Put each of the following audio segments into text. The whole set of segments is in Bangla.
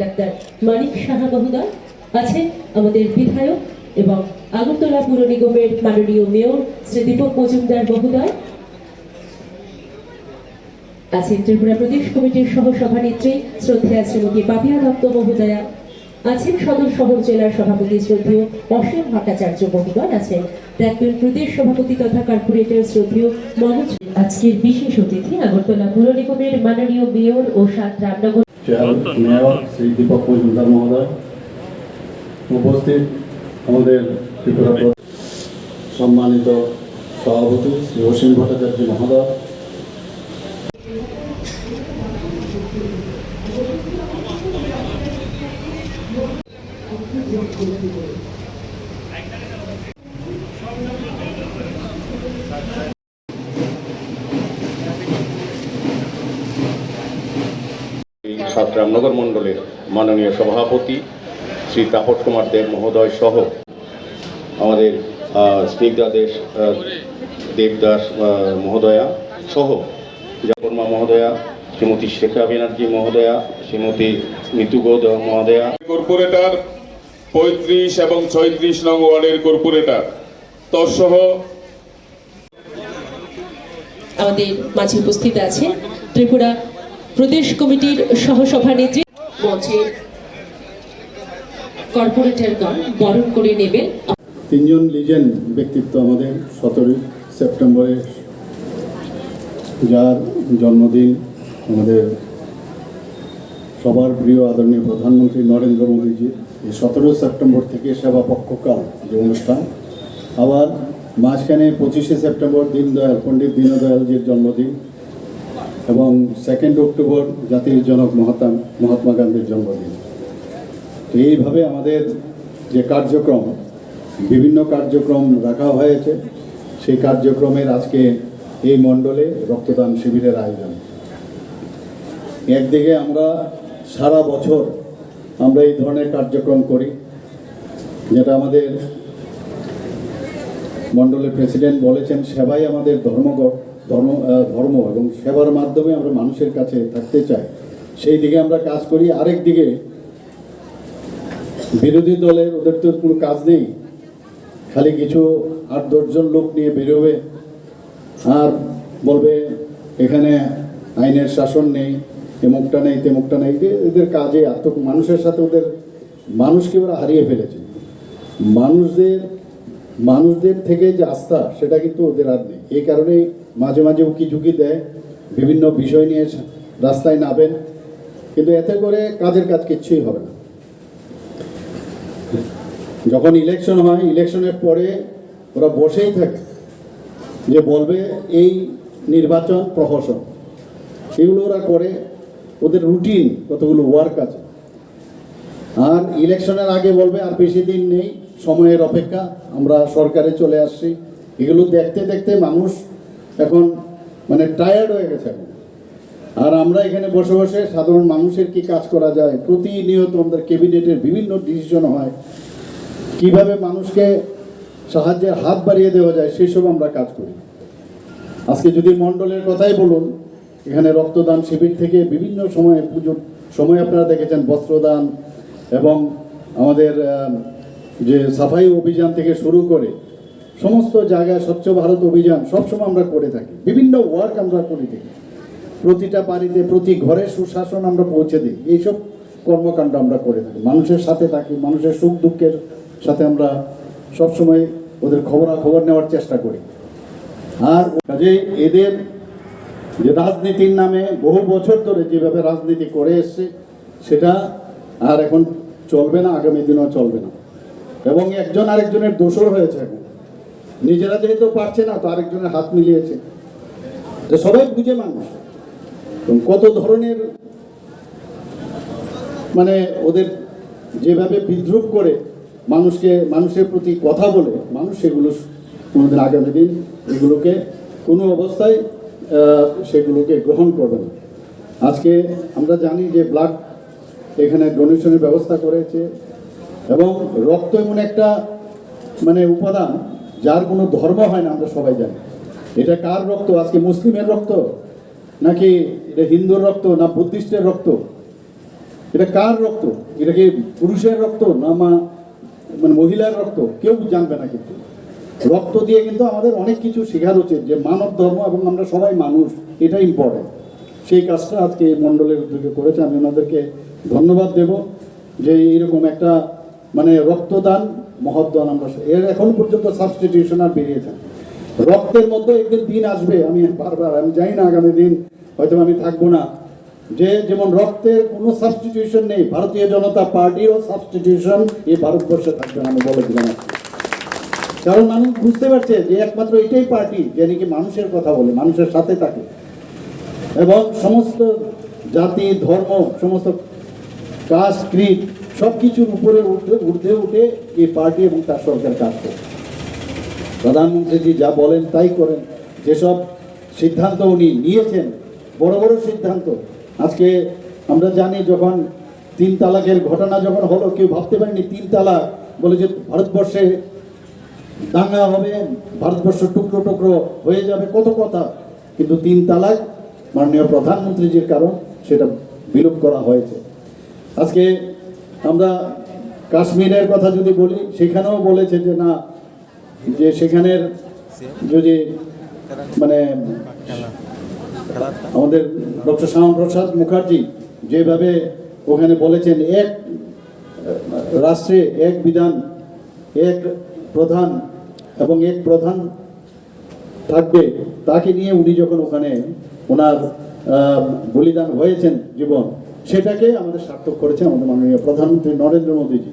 Doctor Manik Saha মহোদয় আছেন আমাদের বিধায়ক এবং আগরতলা পুর নিগমের মাননীয় মেয়র শ্রী দীপক মজুমদার মহোদয় আছেন ত্রিপুরা প্রদেশ কমিটির সহ সভানেত্রী শ্রদ্ধেয়া শ্রীমতী পাপিয়া দত্ত মহোদয়া আছেন সদর শহর জেলার সভাপতি শ্রদ্ধেয় অসীম ভট্টাচার্য মহোদয় আছেন প্রাক্তন প্রদেশ সভাপতি তথা কর্পোরেটর শ্রদ্ধেয় মনোজ। আজকের বিশেষ অতিথি আগরতলা পুর নিগমের মাননীয় মেয়র ও সাত রামনগর মেয়র শ্রী দীপক মজুমদার মহোদয় উপস্থিত আমাদের ত্রিপুরা প্র- সম্মানিত সভাপতি শ্রী অসীম ভট্টাচার্য মহোদয়। এই সাত রামনগর মণ্ডলের মাননীয় সভাপতি শ্রী তাপস কুমার দেব মহোদয় সহ আমাদের আহ, স্নিগ্ধা দেশ আহ, দেবদাস মহোদয়া সহ জাপরমা মহোদয়া শ্রীমতী শেখা ব্যানার্জি মহোদয়া শ্রীমতী মিতু গৌদ মহোদয়া। কর্পোরেটর পঁয়ত্রিশ এবং ছয়ত্রিশ নং ওয়ার্ডের কর্পোরেটর। তৎসহ আমাদের মাঝে উপস্থিত আছে ত্রিপুরা প্রদেশ কমিটির সহসভানেত্রী মঞ্চে কর্পোরেটরগণ বরণ করে নেবেন। তিনজন লিজেন্ড ব্যক্তিত্ব আমাদের সতেরোই সেপ্টেম্বরে, যার জন্মদিন আমাদের সবার প্রিয় আদরণীয় প্রধানমন্ত্রী নরেন্দ্র মোদীজির এই সতেরো সেপ্টেম্বর থেকে সেবা পক্ষকাল যে অনুষ্ঠান। আবার মাঝখানে পঁচিশে সেপ্টেম্বর দীনদয়াল পণ্ডিত দীনদয়ালজির জন্মদিন এবং সেকেন্ড অক্টোবর জাতির জনক মহাত্মা মহাত্মা গান্ধীর জন্মদিন। তো এইভাবে আমাদের যে কার্যক্রম, বিভিন্ন কার্যক্রম রাখা হয়েছে, সেই কার্যক্রমের আজকে এই মণ্ডলে রক্তদান শিবিরের আয়োজন। একদিকে আমরা সারা বছর আমরা এই ধরনের কার্যক্রম করি, যেটা আমাদের মণ্ডলের প্রেসিডেন্ট বলেছেন, সেবাই আমাদের ধর্মগত ধর্ম ধর্ম এবং সেবার মাধ্যমে আমরা মানুষের কাছে থাকতে চাই। সেই দিকে আমরা কাজ করি। আরেক দিকে বিরোধী দলের ওদের তো কোনো কাজ নেই। খালি কিছু আট দশজন লোক নিয়ে বেরোবে আর বলবে, এখানে আইনের শাসন নেই এমুকটা নেই তেমুকটা নেই। এদের কাজে এত মানুষের সাথে ওদের, মানুষকে ওরা হারিয়ে ফেলেছে। মানুষদের মানুষদের থেকে যে আস্থা, সেটা কিন্তু ওদের আর নেই। এই কারণেই মাঝে মাঝে উকি ঝুঁকি দেয়, বিভিন্ন বিষয় নিয়ে রাস্তায় নামেন, কিন্তু এতে করে কাজের কাজ কিচ্ছুই হবে না। যখন ইলেকশন হয় ইলেকশনের পরে ওরা বসেই থাকে যে বলবে এই নির্বাচন প্রহসন। এগুলো ওরা করে, ওদের রুটিন কতগুলো ওয়ার্ক আছে। আর ইলেকশনের আগে বলবে, আর বেশি দিন নেই, সময়ের অপেক্ষা, আমরা সরকারে চলে আসছি। এগুলো দেখতে দেখতে মানুষ এখন মানে টায়ার্ড হয়ে গেছে আর আমরা এখানে বসে বসে সাধারণ মানুষের কি কাজ করা যায়, প্রতিনিয়ত আমাদের ক্যাবিনেটের বিভিন্ন ডিসিশন হয়। কীভাবে মানুষকে সাহায্যের হাত বাড়িয়ে দেওয়া যায়, সেসব আমরা কাজ করি। আজকে যদি মণ্ডলের কথাই বলুন, এখানে রক্তদান শিবির থেকে বিভিন্ন সময়ে পুজোর সময় আপনারা দেখেছেন, বস্ত্রদান এবং আমাদের যে সাফাই অভিযান থেকে শুরু করে সমস্ত জায়গায় স্বচ্ছ ভারত অভিযান সবসময় আমরা করে থাকি। বিভিন্ন ওয়ার্ক আমরা করে থাকি। প্রতিটা বাড়িতে, প্রতি ঘরে সুশাসন আমরা পৌঁছে দিই। এইসব কর্মকাণ্ড আমরা করে থাকি। মানুষের সাথে থাকি, মানুষের সুখ দুঃখের সাথে আমরা সবসময় ওদের খবরাখবর নেওয়ার চেষ্টা করি। আর কাজে এদের যে রাজনীতির নামে বহু বছর ধরে যেভাবে রাজনীতি করে এসছে, সেটা আর এখন চলবে না, আগামী দিনেও চলবে না। এবং একজন আরেকজনের দোষর হয়েছে এখন। নিজেরা যেহেতু পারছে না, তো আরেকজনের হাত মিলিয়েছে। তো সবাই বুঝে মানুষ। কত ধরনের মানে ওদের যেভাবে বিদ্রুপ করে মানুষকে, মানুষের প্রতি কথা বলে, মানুষ সেগুলো কোনোদিন আগামী দিন এগুলোকে কোনো অবস্থায় সেগুলোকে গ্রহণ করবে না। আজকে আমরা জানি যে ব্লাড এখানে ডোনেশনের ব্যবস্থা করেছে এবং রক্ত এমন একটা মানে উপাদান যার কোনো ধর্ম হয় না, আমরা সবাই জানি। এটা কার রক্ত? আজকে মুসলিমের রক্ত? নাকি এটা হিন্দুর রক্ত না বুদ্ধিস্টের রক্ত? এটা কার রক্ত? এটা কি পুরুষের রক্ত না মা মানে মহিলার রক্ত? কেউ জানবে না কিন্তু। রক্ত দিয়ে কিন্তু আমাদের অনেক কিছু শেখার উচিত যে মানব ধর্ম এবং আমরা সবাই মানুষ এটা ইম্পর্টেন্ট সেই কাজটা আজকে মণ্ডলের উদ্যোগে করেছে। আমি ওনাদেরকে ধন্যবাদ দেব যে এরকম একটা মানে রক্তদান মহৎদান আমরা এর এখন পর্যন্ত সাবস্টিটিউশন আর বেরিয়েছে রক্তের মধ্যে একদিন দিন আসবে, আমি বারবার আমি জানি না আগামী দিন হয়তো আমি থাকব না। যে যেমন রক্তের কোনো সাবস্টিটিউশন নেই, ভারতীয় জনতা পার্টিরও সাবস্টিটিউশন এই ভারতবর্ষে থাকবে আমি বলে দিলাম। কারণ মানুষ বুঝতে পারছে যে একমাত্র এটাই পার্টি যে নাকি মানুষের কথা বলে, মানুষের সাথে থাকে। এবং সমস্ত জাতি, ধর্ম, সমস্ত কাস্ট ক্রিড সব কিছুর উপরে উঠে উঠে উঠে এই পার্টি এবং তার সরকার কাজ করে। প্রধানমন্ত্রীজি যা বলেন তাই করেন। যেসব সিদ্ধান্ত উনি নিয়েছেন, বড় বড় সিদ্ধান্ত। আজকে আমরা জানি যখন তিন তালাকের ঘটনা যখন হলো, কেউ ভাবতে পারেনি তিন তালাক, বলে যে ভারতবর্ষে দাঙ্গা হবে, ভারতবর্ষ টুকরো টুকরো হয়ে যাবে, কত কথা। কিন্তু তিন তালাক মাননীয় প্রধানমন্ত্রীজির কারণ, সেটা বিলোপ করা হয়েছে। আজকে আমরা কাশ্মীরের কথা যদি বলি, সেখানেও বলেছে যে না, যে সেখানের যদি মানে আমাদের ডক্টর শ্যামাপ্রসাদ মুখার্জি যেভাবে ওখানে বলেছেন, এক রাষ্ট্রে এক বিধান, এক প্রধান এবং এক প্রধান থাকবে, তাকে নিয়ে উনি যখন ওখানে ওনার বলিদান হয়েছেন জীবন সেটাকে আমাদের সার্থক করেছেন আমাদের মাননীয় প্রধানমন্ত্রী নরেন্দ্র মোদীজি।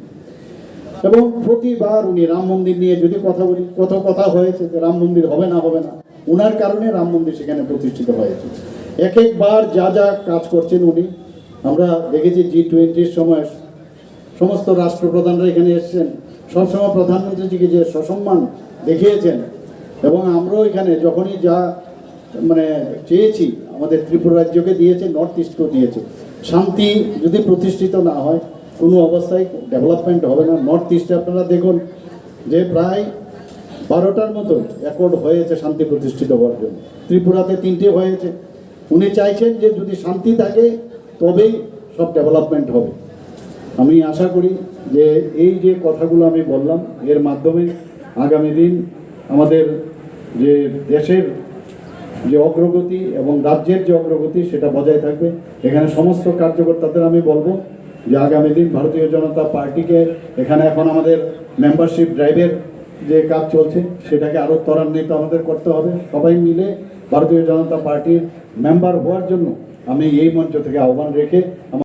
এবং প্রতিবার উনি রাম মন্দির নিয়ে যদি কথা বলি, কত কথা হয়েছে যে রাম মন্দির হবে না হবে না ওনার কারণে রাম মন্দির সেখানে প্রতিষ্ঠিত হয়েছে। এক একবার যা যা কাজ করছেন উনি, আমরা দেখেছি জি টোয়েন্টির সময় সমস্ত রাষ্ট্রপ্রধানরা এখানে এসেছেন, সবসময় প্রধানমন্ত্রীজিকে যে সসম্মান দেখিয়েছেন, এবং আমরাও এখানে যখনই যা মানে চেয়েছি, আমাদের ত্রিপুরা রাজ্যকে দিয়েছে, নর্থ ইস্টকেও দিয়েছে শান্তি যদি প্রতিষ্ঠিত না হয়, কোনো অবস্থায় ডেভেলপমেন্ট হবে না। নর্থ ইস্টে আপনারা দেখুন যে প্রায় বারোটার মতো অ্যাকর্ড হয়েছে শান্তি প্রতিষ্ঠিত হওয়ার জন্য। ত্রিপুরাতে তিনটে হয়েছে। উনি চাইছেন যে যদি শান্তি থাকে, তবেই সব ডেভেলপমেন্ট হবে। আমি আশা করি যে এই যে কথাগুলো আমি বললাম, এর মাধ্যমে আগামী দিন আমাদের যে দেশের যে অগ্রগতি এবং রাজ্যের যে অগ্রগতি সেটা বজায় থাকবে। এখানে সমস্ত কার্যকর্তাদের আমি বলব যে আগামী দিন ভারতীয় জনতা পার্টিকে এখানে এখন আমাদের মেম্বারশিপ ড্রাইভের যে কাজ চলছে, সেটাকে আরও ত্বরান্বিত আমাদের করতে হবে। সবাই মিলে ভারতীয় জনতা পার্টির মেম্বার হওয়ার জন্য আমি এই মঞ্চ থেকে আহ্বান রেখে